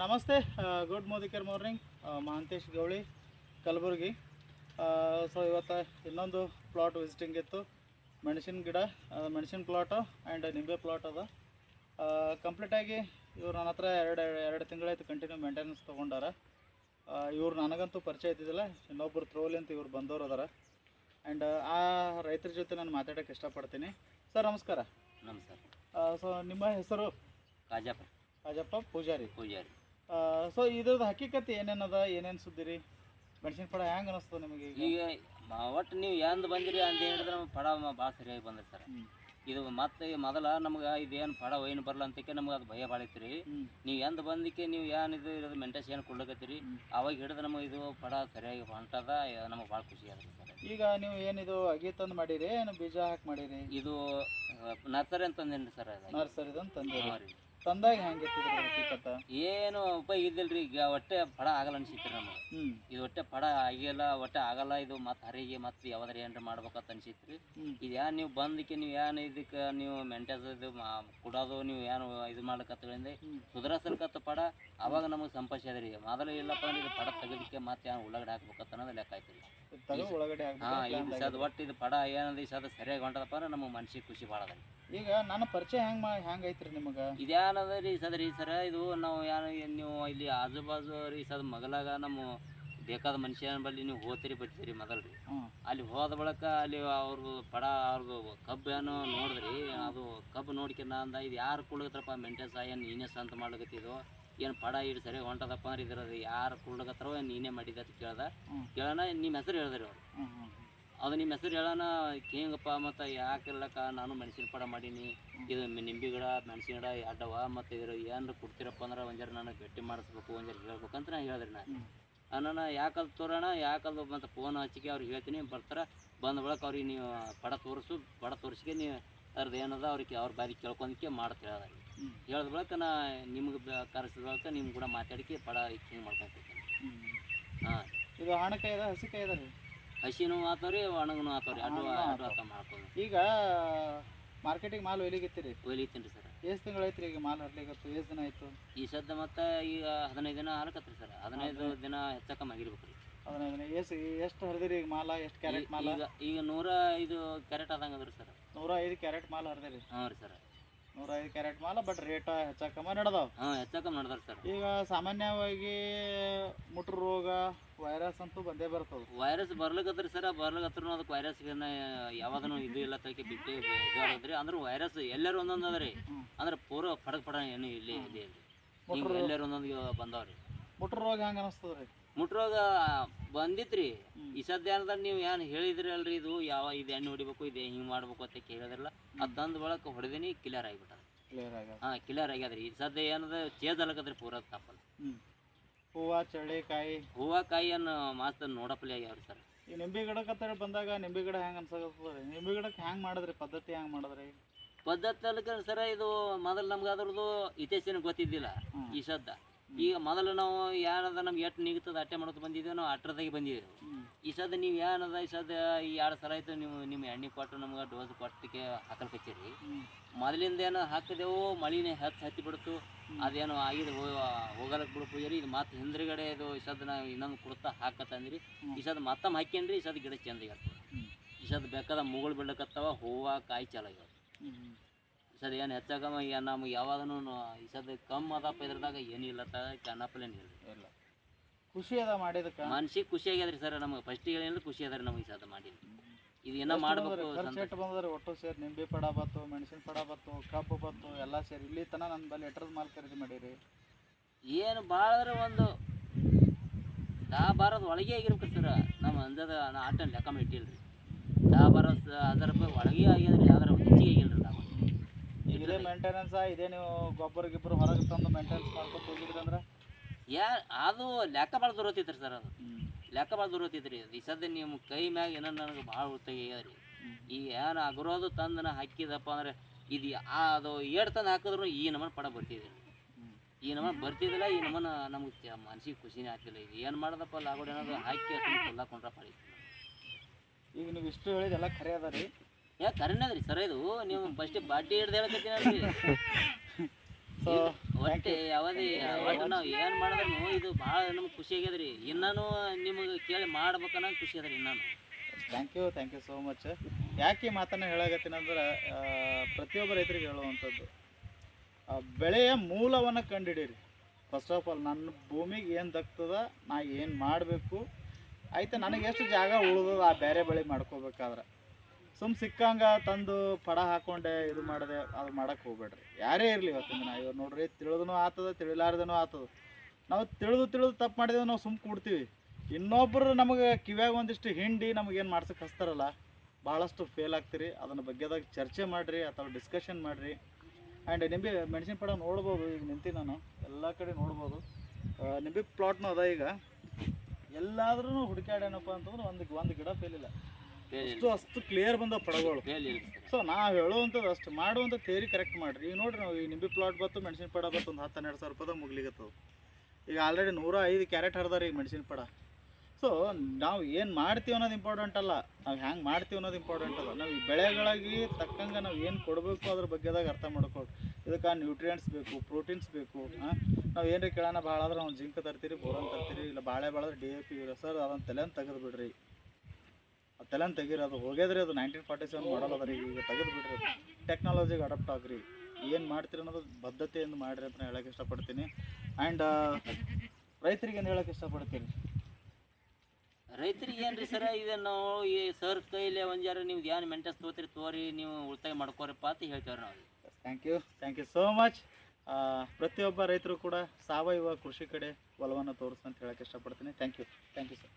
ನಮಸ್ತೆ ಗುಡ್ ಮೋದಿಕರ್ ಮಾರ್ನಿಂಗ್ ಮಹಾಂತೇಶ್ ಗೌಳಿ ಕಲಬುರಗಿ ಸೊ ಇವತ್ತು ಇನ್ನೊಂದು ಪ್ಲಾಟ್ ವಿಸಿಟಿಂಗ್ ಇತ್ತು. ಮೆಣಸಿನ ಗಿಡ ಮೆಣಸಿನ ಪ್ಲಾಟು ಆ್ಯಂಡ್ ನಿಂಬೆ ಪ್ಲಾಟ್ ಅದ. ಕಂಪ್ಲೀಟಾಗಿ ಇವ್ರು ನನ್ನ ಹತ್ರ ಎರಡು ಎರಡು ತಿಂಗಳಾಯ್ತು ಕಂಟಿನ್ಯೂ ಮೇಂಟೆನೆನ್ಸ್ ತೊಗೊಂಡಾರ. ಇವ್ರು ನನಗಂತೂ ಪರಿಚಯ ಇದ್ದಿದ್ದಿಲ್ಲ ಇನ್ನೊಬ್ಬರು ತ್ರೋಲಿ ಅಂತ ಇವ್ರು ಬಂದವರು ಅದಾರ. ಆ್ಯಂಡ್ ಆ ರೈತರ ಜೊತೆ ನಾನು ಮಾತಾಡೋಕ್ಕೆ ಇಷ್ಟಪಡ್ತೀನಿ. ಸರ್ ನಮಸ್ಕಾರ. ನಮಸ್ಕಾರ. ಸೊ ನಿಮ್ಮ ಹೆಸರು? ರಾಜಪ್ಪ ರಾಜಪ್ಪ ಪೂಜಾರಿ. ಪೂಜಾರಿ. ಸೊ ಇದ್ರದ್ದು ಹಕ್ಕಿಕತೆ ಏನೇನದ ಏನೇನು ಸುದ್ದಿರಿ? ಮೆಣಸಿನ ಪಡ ಹೆಂಗೆ ಅನಿಸ್ತದೆ ನಿಮಗೆ ಈಗ? ಈಗ ಒಟ್ಟು ನೀವು ಎಂದು ಬಂದಿರಿ ಅಂತ ಹೇಳಿದ್ರೆ ನಮ್ಗೆ ಪಡ ಭಾಳ ಸರಿಯಾಗಿ ಬಂದ್ರಿ ಸರ್. ಇದು ಮತ್ತೆ ಮೊದಲ ನಮ್ಗೆ ಇದೇನು ಪಡ ಏನು ಬರಲ್ಲ ಅಂತಕ್ಕೆ ನಮ್ಗೆ ಅದು ಭಯ ಭಾಳ ಐತ್ರಿ. ನೀವು ಎಂದು ಬಂದಿಕ್ಕೆ ನೀವು ಏನು ಇದು ಇರೋದು ಮೆಂಟೇಸ್ ಏನು ಕೊಡ್ಲಕತ್ತೀರಿ. ಅವಾಗ ಹಿಡಿದು ನಮಗೆ ಇದು ಪಡ ಸರಿಯಾಗಿ ಹೊಂಟದ ನಮಗೆ ಭಾಳ ಖುಷಿ ಆದ್ರಿ ಸರ್. ಈಗ ನೀವು ಏನಿದು ಅಗಿ ತಂದು ಮಾಡಿರಿ ಏನು ಬೀಜ ಹಾಕಿ ಮಾಡಿರಿ? ಇದು ನರ್ಸರಿ ಅಂತಂದೇನ್ರಿ ಸರ್ ನರ್ಸರಿ ತಂದಿರಿ. ತಂದಾಗ ಹೆಂಗೆ ಇತ್ತಿದ್ರಿ ಏನು ಉಪಯೋಗ ಇದ್ದಿಲ್ರಿ ಈಗ ಒಟ್ಟೆ ಪಡ ಆಗಲ್ಲ ಅನ್ಸಿತ್ರಿ ನಮಗೆ. ಇದು ಒಟ್ಟೆ ಪಡ ಆಗಿಲ್ಲ ಒಟ್ಟೆ ಆಗಲ್ಲ ಇದು ಮತ್ತೆ ಹರಿಗೆ ಮತ್ತೆ ಯಾವ್ದಾರ ಏನಾರ ಮಾಡ್ಬೇಕಂತ ಅನ್ಸಿತ್ರಿ. ರೀ ಇದು ಏನು ನೀವು ಬಂದಕ್ಕೆ ನೀವು ಏನು ಇದಕ್ಕೆ ನೀವು ಮೆಂಟೇಸ್ ಇದು ಕೊಡೋದು ನೀವು ಏನು ಇದು ಮಾಡ್ಲಕತ್ತಂದ್ರೆ ಹ್ಮ್. ಸುಧಾರಿಸಲ್ಕತ್ತ ಪಡ ಅವಾಗ ನಮಗೆ ಸಂಪರ್ಶ ಅದ ರೀ. ಮೊದಲು ಇಲ್ಲಪ್ಪ ಅಂದ್ರೆ ಇದು ಪಡ ತೆಗೋದಕ್ಕೆ ಮತ್ತೆ ಏನು ಉಳ್ಳಾಗಡೆ ಹಾಕ್ಬೇಕತ್ತ ಅನ್ನೋದು ಲೆಕ್ಕ ಆಯ್ತು ಹಾಂ ಇದು ಸದ್ ಒಟ್ಟು ಇದು ಪಡ ಏನಂದ್ರೆ ಈ ಸದ ಸರಿಯಾಗಿ ಹೊಂಟದಪ್ಪ ಅಂದ್ರೆ ನಮ್ಮ ಮನ್ಸಿಗೆ ಖುಷಿ ಭಾಳ ಅದ. ಈಗ ನನ್ನ ಪರಿಚಯ ಹೆಂಗ್ ಮಾ ಹೆಂಗೆ ಐತ್ರಿ ನಿಮಗೆ? ಇದೇನದ ರೀ ಸದ್ರಿ ರೀ ಸರ ಇದು ನಾವು ಏನು ನೀವು ಇಲ್ಲಿ ಆಜು ಬಾಜು ರೀ ಸದ ಮಗಲಾಗ ನಮ್ಮ ಬೇಕಾದ ಮನುಷ್ಯನ ಬಳಿ ನೀವು ಹೋಗ್ತೀರಿ ಬರ್ತೀರಿ ಮೊದಲು ರೀ. ಅಲ್ಲಿ ಹೋದ ಬಳಕ ಅಲ್ಲಿ ಅವ್ರದ್ದು ಪಡ ಅವ್ರದ್ದು ಕಬ್ಬು ಏನೋ ನೋಡಿದ್ರಿ ಅದು ಕಬ್ಬು ನೋಡ್ಕೊಂಡ ಅಂದ ಇದು ಯಾರು ಕುಳ್ಗತ್ರಪ್ಪ ಮೆಂಟೆನ್ಸ್ ಏನು ನೀನೇ ಸ್ವಂತ ಮಾಡ್ಲಕತ್ತಿದ್ದು ಏನು ಪಡ ಇಡ್ ಸರಿ ಹೊಂಟದಪ್ಪ ಅಂದ್ರೆ ಇದ್ರದ್ದು ಯಾರು ಕುಳ್ಳಗತ್ರ ನೀನೇ ಮಾಡಿದ ಅಂತ ಕೇಳ್ದ. ಕೇಳೋಣ ನಿಮ್ಮ ಹೆಸರು ಹೇಳಿದ್ರಿ ಅವ್ರು. ಅದು ನಿಮ್ಮ ಹೆಸರು ಹೇಳೋಣ ಹೆಂಗಪ್ಪ ಮತ್ತು ಯಾಕಿರ್ಲಕ್ಕ ನಾನು ಮೆಣಸಿನ ಪಡ ಮಾಡೀನಿ. ಇದು ನಿಂಬೆ ಗಿಡ ಮೆಣಸಿನ ಗಿಡ ಅಡ್ಡವ ಮತ್ತು ಇದ್ರ ಏನಾರು ಕೊಡ್ತೀರಪ್ಪ ಅಂದ್ರೆ ಒಂಜಾರು ನನಗೆ ಭೇಟಿ ಮಾಡಿಸ್ಬೇಕು ಒಂಜಾರು ಹೇಳ್ಬೇಕಂತ ನಾನು ಹೇಳಿದ್ರಿ ನಾನು. ನಾನು ಯಾಕಲ್ ತೋರೋಣ ಯಾಕಲ್ ಮತ್ತು ಫೋನ್ ಹಚ್ಚಿಕೆ ಅವ್ರಿಗೆ ಹೇಳ್ತೀನಿ. ಬರ್ತಾರೆ ಬಂದ ಬಳಿಕ ಅವ್ರಿಗೆ ನೀವು ಪಡ ತೋರಿಸು ಪಡ ತೋರಿಸಿಕೆ ನೀವು ಅದ್ರದ್ದು ಏನದ ಅವ್ರಿಗೆ ಅವ್ರ ಬಾರಿ ಕೇಳ್ಕೊಂಡಕ್ಕೆ ಮಾಡ್ತಾ ಹೇಳ್ದ. ಹೇಳಿದ ಬಳಿಕ ನಾ ನಿಮ್ಗೆ ಕರೆಸಿದ ಬಳಿಕ ನಿಮ್ಮ ಕೂಡ ಮಾತಾಡಿಕೆ ಪಡ ಚೇಂಜ್ ಮಾಡ್ಕೊಂತಿರ್ತೀನಿ. ಹ್ಞೂ ಹಾಂ. ಇದು ಹಣಕಾಯಿ ಅದ ಹಸಿಕಾಯಿ ಅದ ರೀ? ಹಸಿನೂ ಆತವ್ರಿ ಒಣಗೂ ಆತವ್ರಿ ಅಡ್ಡು ಅಡ್ಡು ಆತ ಮಾಡ್ಕೊಂಡು ಈಗ ಮಾರ್ಕೆಟಿಗೆ ಮಾಲ್ ಒಯ್ಲಿಗಿತ್ತೀರಿ ಒಯ್ಲಿತ್ತೀನಿ ರೀ ಸರ್. ಎಷ್ಟು ತಿಂಗಳು ಐತ್ರಿ ಈಗ ಮಾಲ್ ಹರ್ಲಿಗತ್ತು ಎಷ್ಟು ದಿನ ಆಯ್ತು? ಈ ಸದ್ದ ಮತ್ತು ಈಗ ಹದಿನೈದು ದಿನ ಆಲಕತ್ರಿ ಸರ್. ಹದಿನೈದು ದಿನ ಹೆಚ್ಚಕ ಆಗಿರ್ಬೇಕು ರೀ ಅದನ್ನ ಎಷ್ಟು ಎಷ್ಟು ಹರಿದಿರಿ ಈಗ ಮಾಲ ಎಷ್ಟು ಕ್ಯಾರೆಟ್ ಮಾಲ? ಈಗ ಈಗ ನೂರ ಐದು ಕ್ಯಾರೆಟ್ ಆದಂಗೆ ಅದ್ರಿ ಸರ್. ನೂರ ಐದು ಕ್ಯಾರೆಟ್ ಮಾಲ್ ಹರಿದಿರಿ ಹಾಂ ರೀ ಸರ್. ನೂರ ಐದು ಕ್ಯಾರೆಟ್ ಮಾಲ ಬಟ್ ರೇಟ್ ಹೆಚ್ಚಾಕಮ್ಮ ನಡೆದಾವ. ಹಾಂ ಹೆಚ್ಚಕಮ್ಮ ನಡ್ದಾರ ಸರ್. ಈಗ ಸಾಮಾನ್ಯವಾಗಿ ಮುಟ್ರ ರೋಗ ವೈರಸ್ ಅಂತೂ ಬಂದೇ ಬರ್ತದೆ. ವೈರಸ್ ಬರ್ಲಿಕತ್ರಿ ಸರ್ ಬರ್ಲಿಕತ್ರ ಅದಕ್ಕೆ ವೈರಸ್ ಯಾವ್ದನು ಇದು ಇಲ್ಲ ತಕ್ಕೆ ಬಿಟ್ಟು ಇದು ಆಗದ್ರಿ. ಅಂದ್ರೆ ವೈರಸ್ ಎಲ್ಲರೂ ಒಂದೊಂದು ಅದ ರೀ. ಅಂದ್ರೆ ಪೂರ ಫಡಕ್ ಪಡ ಏನು ಇಲ್ಲಿ ಇಲ್ಲಿ. ಎಲ್ಲರೂ ಒಂದೊಂದು ಬಂದವ್ರಿ ಮುಟ್ರ ರೋಗ ಹೆಂಗೆ ಅನಿಸ್ತದೆ ರೀ ಮುಟ್ರೋಗ ಬಂದಿತ್ರಿ. ಈ ಸದ್ಯ ಏನದ ನೀವು ಏನು ಹೇಳಿದ್ರಿ ಅಲ್ರಿ ಇದು? ಯಾವ ಇದು ಎಣ್ಣೆ ಹೊಡಿಬೇಕು ಇದು ಹಿಂಗೆ ಮಾಡ್ಬೇಕು ಅಂತ ಕೇಳಿದ್ರಲ್ಲ. ಅದು ತಂದ ಬಳಕ ಹೊಡೆದಿನಿ ಕ್ಲಿಯರ್ ಆಗಿಬಿಟ್ಟದ. ಹಾ ಕ್ಲಿಯರ್ ಆಗ್ಯಾದ್ರಿ. ಈ ಸದ್ಯ ಏನದ ಚೇಜ್ ಅಲಕದ್ರಿ ಪೂರ ತಪ್ಪಲ್ಲ. ಹೂವಾ ಚಳ್ಳಿಕಾಯಿ ಚಳಿ ಕಾಯಿ. ಹೂವ ಕಾಯಿಯನ್ನು ಮಾಸ್ತ ನೋಡಪ್ಲೆ ಆಗ್ಯಾವ್ರಿ ಸರ್. ಈ ನಿಂಬೆ ಗಿಡಕ್ಕೆ ಅಂತೇಳಿ ಬಂದಾಗ ನಿಂಬೆ ಗಿಡ ಹೆಂಗೆ ಅನ್ಸಕತ್ತದ? ನಿಂಬೆ ಗಿಡಕ್ಕೆ ಹೆಂಗೆ ಮಾಡಿದ್ರಿ? ಪದ್ಧತಿ ಹೆಂಗೆ ಮಾಡಿದ್ರಿ? ಪದ್ಧತಿ ಅಲ್ಲಿ ಸರ ಇದು ಮೊದಲು ನಮ್ಗೆ ಅದ್ರದ್ದು ಇತಿಹಾಸನ ಗೊತ್ತಿದ್ದಿಲ್ಲ. ಈ ಸದ್ದ. ಈಗ ಮೊದಲು ನಾವು ಏನದ ನಮ್ಗೆ ಎಷ್ಟು ನಿಗುತ್ತದ ಅಟ್ಟೆ ಮಾಡೋದು ಬಂದಿದ್ದೇವೆ ನಾವು ಅಟ್ರದಾಗೆ ಬಂದಿದ್ದೇವೆ ಈ ಸದ ನೀವು ಏನದ ಈ ಸದ ಈ ಎರಡು ಸಲ ಆಯ್ತು ನೀವು ನಿಮ್ಮ ಎಣ್ಣೆ ಕೊಟ್ಟು ನಮ್ಗೆ ಡೋಸ್ ಕೊಟ್ಟಕ್ಕೆ ಹಾಕಲ್ ಕಚ್ಚೀರಿ. ಮೊದಲಿಂದ ಏನೋ ಹಾಕಿದೆವು ಮಳಿನೇ ಹತ್ತು ಹತ್ತಿ ಬಿಡ್ತು. ಅದೇನೋ ಆಗಿದೆ ಹೋಗಲಕ್ಕೆ ಬಿಡು ಪೂಜಾರಿ, ಇದು ಮತ್ತೆ ಹಿಂದ್ರಗಡೆ ಇದು ಈ ಸದ ನಾವು ಇನ್ನೊಂದು ಕುಡ್ತಾ ಹಾಕತ್ತಂದ್ರಿ. ಈ ಸದ ಮತ್ತೊಮ್ಮೆ ಹಾಕ್ಯನ್ರಿ, ಈ ಸದ ಗಿಡ ಚಂದ ಹ್ಞೂ ಈ ಸದ ಬೇಕಾದ ಮುಗಳು ಬಿಡ್ಲಕತ್ತವ, ಹೂವು, ಕಾಯಿ ಚಲಾಗ್ಯಾವ ಈ ಏನು ಏನು ಹೆಚ್ಚಾಗಮ್ಮ ಈಗ ನಮ್ಗೆ ಯಾವಾಗನು ಈ ಸದ ಕಮ್ಮಿ ಅದಪ್ಪ ಇದ್ರದಾಗ ಏನಿಲ್ಲ ತ ಕನ್ನಪ್ಪಲೇನು ಇಲ್ಲ ಇಲ್ಲ. ಖುಷಿ ಅದ ಮಾಡಿದಕ್ಕೆ? ಮನ್ಸಿಗೆ ಖುಷಿ ಆಗ್ಯದ್ರಿ ಸರ್ ನಮಗೆ ಫಸ್ಟಿಗೆ ಹೇಳಿದ್ರೆ ಖುಷಿ ಅದ ನಮಗೆ ಈ ಸದ ಮಾಡಿ ಇದು ಏನೋ ಮಾಡಬೇಕು ಸೆಟ್ ಬಂದ್ರೆ ಒಟ್ಟು ಸೇರಿ ನಿಂಬೆ ಪಡ ಬತ್ತು ಮೆಣಸಿನ ಪಡ ಬತ್ತು ಕಬ್ಬು ಬತ್ತು ಎಲ್ಲ ಸೇರಿ. ಇಲ್ಲಿ ತನ ನನ್ನ ಬಲ್ಲಿ ಎಟ್ರದ ಮಾಲ್ ಖರೀದಿ ಮಾಡೀರಿ? ಏನು ಭಾಳ ಅಂದ್ರೆ ಒಂದು ದಾ ಬಾರದ ಒಳಗೆ ಆಗಿರ್ಬೇಕು ಸರ್ ನಮ್ಮ ಅಂದದ ನಾ ಆಟ ಲೆಕ್ಕ ಇಟ್ಟಿಲ್ಲ ರೀ ದಾ ಬಾರ ಅದರ ರೂಪಾಯಿ ಒಳಗೆ ಆಗ್ಯದ್ರಿ ಅದರ ಹೆಚ್ಚಿಗೆ ರೀ ನಾವು ಇದೇ ಮೇಂಟೆನೆನ್ಸ್ ಇದೇ ನೀವು ಗೊಬ್ಬರ ಗಿಬ್ಬರ ಹೊರಗೆ ತಂದು ಮೇಂಟೆನೆನ್ಸ್ ಯಾ ಅದು ಲೆಕ್ಕ ಭಾಳ ದೂರ ಹೋಗ್ತೈತ್ರಿ ಸರ್ ಅದು. ಲೆಕ್ಕ ಭಾಳ ದೂರ ಹೋಗ್ತೈತ್ರಿ. ಅದು ಈ ಸದ್ಯ ನಿಮ್ಮ ಕೈ ಮ್ಯಾಗ ಏನೋ ನನಗೆ ಭಾಳ ಉತ್ತಗೆ ಆಗ್ಯದ್ರಿ. ಈ ಏನು ಅಗರೋದು ತಂದು ನಾ ಹಾಕಿದಪ್ಪ ಅಂದ್ರೆ ಇದು ಆ ಅದು ಏಟ್ ತಂದು ಹಾಕಿದ್ರು ಈ ನಮನ ಪಡ ಬರ್ತಿದ್ರಿ ಈ ನಮನ ಬರ್ತಿದ್ದಿಲ್ಲ ಈ ನಮನ ನಮ್ಗೆ ಮನ್ಸಿಗೆ ಖುಷಿನೇ ಆಗ್ತಿಲ್ಲ. ಈಗ ಏನು ಮಾಡೋದಪ್ಪ ಲಾಗೋಡ್ ಏನಾದ್ರು ಹಾಕಿ ಸುಮ್ಮನೆ ಕೊಂಡ್ರಪ್ಪ ಈಗ ನೀವು ಇಷ್ಟು ಹೇಳಿದೆಲ್ಲ ಖರೆ ಅದ ರೀ. ಯಾ ಕರೆನದ್ರಿ ಸರ ಇದು. ನೀವು ಫಸ್ಟ್ ಬಾಟಿ ಹಿಡ್ದು ಹೇಳಕತ್ತೀನಲ್ರಿ ಸೊ ಒಟ್ಟೆ ಯಾವದೇ ಒಟ್ಟು ನಾವು ಏನು ಮಾಡಿದ್ರು ಇದು ಭಾಳ ನಮ್ಗೆ ಖುಷಿ ಆಗ್ಯದ್ರಿ. ಇನ್ನೂ ನಿಮಗೆ ಕೇಳಿ ಮಾಡ್ಬೇಕನ್ನೋ ಖುಷಿ ಅದ್ರಿ ಇನ್ನೂ thank you thank you so much ಯಾಕೆ ಮಾತನ್ನ ಮಾತನ್ನು ಹೇಳಾಕತ್ತೀನಿ ಅಂದ್ರೆ ಆ, ಪ್ರತಿಯೊಬ್ಬ ರೈತರಿಗೆ ಹೇಳುವಂಥದ್ದು. ಬೆಳೆಯ ಮೂಲವನ್ನು ಕಂಡುಹಿಡೀರಿ ಫಸ್ಟ್ ಆಫ್ ಆಲ್ ನನ್ನ ಭೂಮಿಗೆ ಏನು ದಕ್ತದ ನಾ ಏನು ಮಾಡಬೇಕು? ಆಯ್ತು ನನಗೆ ಎಷ್ಟು ಜಾಗ ಉಳಿದದ ಆ ಬೇರೆ ಬೆಳೆ ಮಾಡ್ಕೋಬೇಕಾದ್ರೆ. ಸುಮ್ ಸಿಕ್ಕಂಗ ತಂದು ಪಡ ಹಾಕೊಂಡೆ ಇದು ಮಾಡದೆ ಅದು ಮಾಡಕ್ಕೆ ಹೋಗ್ಬೇಡ್ರಿ. ಯಾರೇ ಇರಲಿ ಇವತ್ತಿನ ದಿನ. ಇವ್ರು ನೋಡ್ರಿ ತಿಳಿದನು ಆತದ, ತಿಳಿಲಾರ್ದನು ಆತದ. ನಾವು ತಿಳಿದು ತಿಳಿದು ತಪ್ಪು ಮಾಡಿದೇವೆ, ನಾವು ಸುಮ್ ಕೂಡ್ತೀವಿ. ಇನ್ನೊಬ್ಬರು ನಮಗೆ ಕಿವ್ಯಾಗ ಒಂದಿಷ್ಟು ಹಿಂಡಿ ನಮಗೇನು ಮಾಡ್ಸಕ್ಕೆ ಹಸ್ತಾರಲ್ಲ ಭಾಳಷ್ಟು ಫೇಲ್ ಆಗ್ತೀರಿ. ಅದನ್ನ ಬಗ್ಗೆದಾಗ ಚರ್ಚೆ ಮಾಡಿರಿ, ಅಥವಾ ಡಿಸ್ಕಷನ್ ಮಾಡಿರಿ. ಆ್ಯಂಡ್ ನಿಂಬೆ ಮೆಣಸಿನ ಪಡ ನೋಡ್ಬೋದು, ಈಗ ನಿಂತಿ ನಾನು. ಎಲ್ಲ ಕಡೆ ನೋಡ್ಬೋದು. ನಿಂಬೆ ಪ್ಲಾಟ್ನು ಅದ ಈಗ. ಎಲ್ಲಾದ್ರೂ ಹುಡುಕ್ಯಾಡೇನಪ್ಪ ಅಂತಂದ್ರೆ ಒಂದು ಒಂದು ಗಿಡ ಫೇಲ್ ಇಲ್ಲ. ಫೇಲ್ ಅಷ್ಟು ಅಷ್ಟು ಕ್ಲಿಯರ್ ಬಂದ ಪಡಗಳು. ಸೊ ನಾವು ಹೇಳುವಂಥದ್ದು ಅಷ್ಟು. ಮಾಡುವಂಥ ಥೇರಿ ಕರೆಕ್ಟ್ ಮಾಡಿರಿ. ಈಗ ನೋಡ್ರಿ ನಾವು ಈ ನಿಂಬೆ ಪ್ಲಾಟ್ ಬತ್ತು ಮೆಣಸಿನ ಪಡ ಬತ್ತು ಒಂದು ಹತ್ತು ಹನ್ನೆರಡು ಸಾವಿರ ರೂಪಾಯ್ದಾಗ ಮುಗ್ಲಿಗತ್ತವು ಈಗ ಆಲ್ರೆಡಿ ನೂರ ಐದು ಕ್ಯಾರೆಟ್ ಹರಿದಾರೆ ಈಗ ಮೆಣಸಿನ ಪಡ. ಸೊ ನಾವು ಏನು ಮಾಡ್ತೀವಿ ಅನ್ನೋದು ಇಂಪಾರ್ಟೆಂಟ್ ಅಲ್ಲ. ನಾವು ಹ್ಯಾಂಗೆ ಮಾಡ್ತೀವಿ ಅನ್ನೋದು ಇಂಪಾರ್ಟೆಂಟ್ ಅಲ್ಲ. ನಾವು ಈ ಬೆಳೆಗಳಿಗೆ ತಕ್ಕಂಗೆ ನಾವು ಏನು ಕೊಡಬೇಕು ಅದ್ರ ಬಗ್ಗೆದಾಗ ಅರ್ಥ ಮಾಡ್ಕೊಳ್ರಿ ಇದಕ್ಕೆ ನ್ಯೂಟ್ರಿಯೆಂಟ್ಸ್ ಬೇಕು ಪ್ರೋಟೀನ್ಸ್ ಬೇಕು ಹಾಂ ನಾವು ರೀ ಕೇಳೋಣ ಭಾಳ ಆದ್ರೆ ಅವ್ನು ಜಿಂಕ್ ತರ್ತೀರಿ ಬೋರನ್ ತರ್ತೀರಿ ಇಲ್ಲ ಬಾಳೆ ಬಾಳೆ ಡಿ ಎ ಪಿ ಸರ್ ಅದನ್ನು ತಲೆಯನ್ನು ತೆಗೆದು ಬಿಡ್ರಿ. ತಲೆನ ತೆಗೀರಿ ಅದು ಹೋಗ್ಯದ್ರಿ ಅದು ನೈನ್ಟೀನ್ ಫಾರ್ಟಿ ಸೆವೆನ್ ಮಾಡಲ್ ಅದ ರೀ ಈಗ ತೆಗೆದು ಬಿಡ್ರಿ ಅದು ಟೆಕ್ನಾಲಜಿಗೆ ಅಡಾಪ್ಟ್ ಆಗ್ರಿ. ಏನು ಮಾಡ್ತೀರಿ ಅನ್ನೋದು ಬದ್ಧತೆಯಿಂದ ಮಾಡಿರಿ ಅಂತ ಹೇಳಕ್ಕೆ ಇಷ್ಟಪಡ್ತೀನಿ. ಆ್ಯಂಡ್ ರೈತರಿಗೆ ಏನು ಹೇಳಕ್ಕೆ ಇಷ್ಟಪಡ್ತೀನಿ ರೈತರಿಗೆ ಏನು ರೀ ಸರ ಈಗ ನಾವು ಈ ಸರ್ ಕೈಲಿ ಒಂಜಾರ ನಿಮ್ಗೆ ಏನು ಮೆಂಟೆನ್ಸ್ ತೊಗೋತೀರಿ ತೋರಿ ನೀವು ಉಳಿತಾಯ ಮಾಡ್ಕೋರಪ್ಪ ಅಂತ ಹೇಳ್ತೇವೆ ನಾವು. Thank you thank you so much ಪ್ರತಿಯೊಬ್ಬ ರೈತರು ಕೂಡ ಸಾವಯವ ಕೃಷಿ ಕಡೆ ಒಲವನ್ನು ತೋರಿಸ್ ಅಂತ ಹೇಳಕ್ಕೆ ಇಷ್ಟಪಡ್ತೀನಿ. Thank you thank you sir